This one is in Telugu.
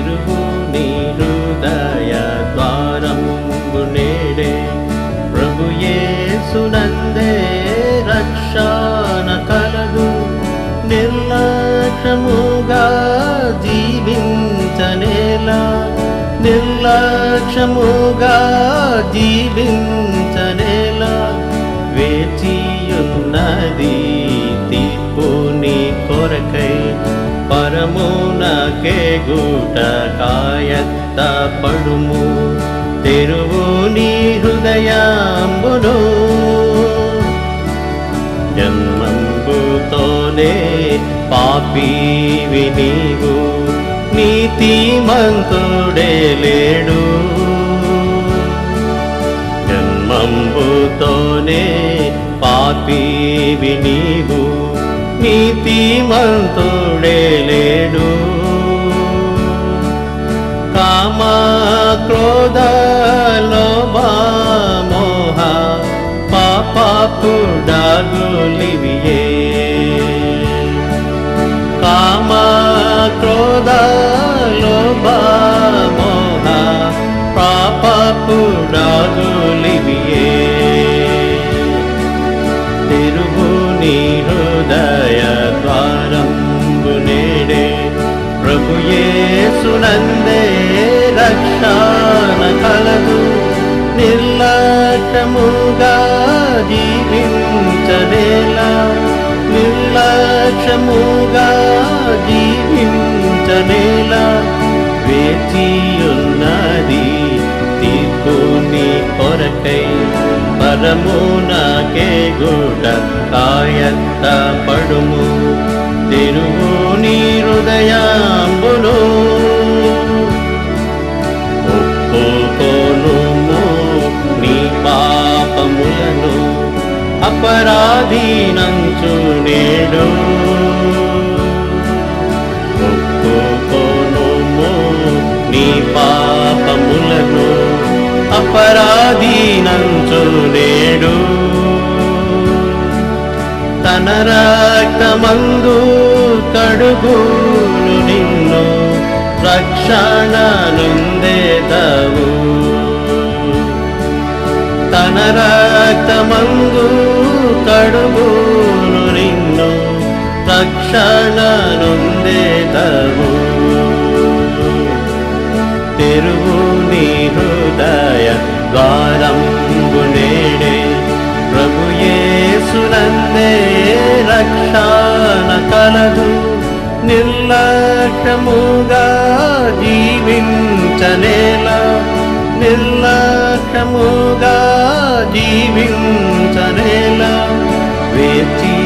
తెరువు నీ హృదయ ద్వారంబు నేడే ప్రభుయే సునందే రక్షణ కలదు నిర్లక్ష్యముగా జీవించనేలా నిర్లక్ష్యముగా జీవించనేలా వేచియున్నది తీర్పు నీ కొరకై పరమునకే గూట తెరువు నీ హృదయాంబును జన్మంబుతోనే పాపీవి నీవు. నీతిమంతుడే లేడు. జన్మంబుతోనే పాపీవి నీవు. నీతిమంతుడే కామ క్రోధ లోభ మోహ పాపుడాగులివియే కామ క్రోధ లోభ మోహ పాపుడాగులివియే తిరుగు నీ హృదయ ద్వారంబు నేడే ప్రభు యేసునందే రక్షణ కలదు నిర్లక్ష్యముగా జీవించనేలా నిర్లక్ష్యముగా జీవించనేలా వేచియున్నది తీర్పుని కొరకై పరమునకే గుడ కాయత్త పడుము అపరాధీనంచు నేడు ఒప్పుకోనుము నీ పాపములను అపరాధీనంచు నేడు తన రక్తమందు కడుగులు నిన్ను రక్షణ నుందేదవు తన రక్తమందు కడుగును నిన్ను రక్షణ నుందేదవు తెరువు నీ హృదయ ద్వారంబు నేడే. ప్రభు యేసునందే రక్షణ కలదు. నిర్లక్ష్యముగా జీవించనేలా. నిర్లక్ష్యముగా జీవించనేలా empty